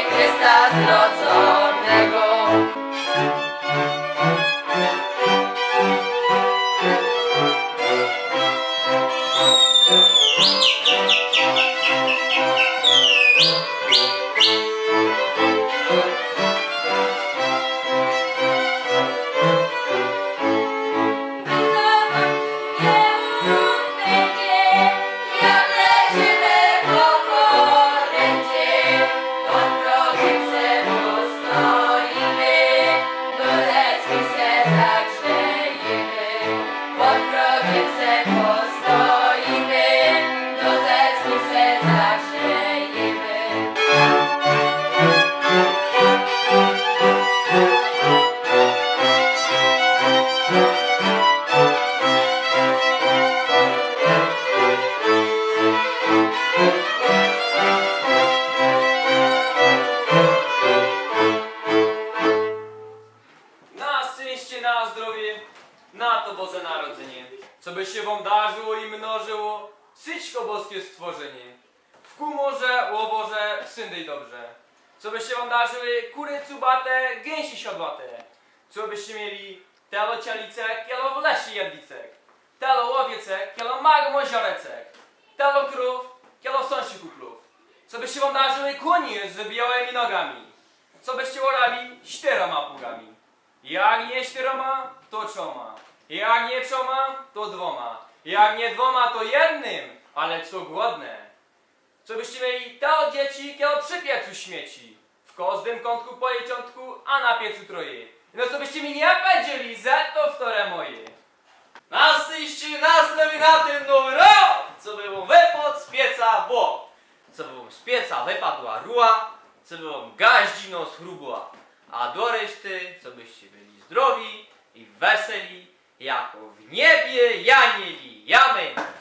que. To Boże Narodzenie. Co by się wam darzyło i mnożyło, syćko boskie stworzenie. W kumorze, łoborze, syndej dobrze. Co byście wam darzyły, kury cubate, gęsi siodłate. Co byście mieli, telo cialicek, kielo w lesie jedlicek. Telo łowiecek, kielo magmo ziorecek. Telo krów, kielo sąsi kuplów. Co byście wam darzyły, koni z białymi nogami. Co byście orali, czteroma pługami. Jak nie czteroma, to trzoma. Jak nie trzoma, to dwoma. Jak nie dwoma, to jednym, ale co głodne. Co byście mieli te od dzieci, kielo przy piecu śmieci. W każdym kątku po jeciątku, a na piecu troje. No co byście mi nie powiedzieli, za to wtore moje. Nastyście nas na nowy rok, co było wypad z pieca bo, co było z pieca wypadła ruła, co było gaździno schrubła, a do reszty, co byście byli zdrowi i weseli jako w niebie Janieli. Amen.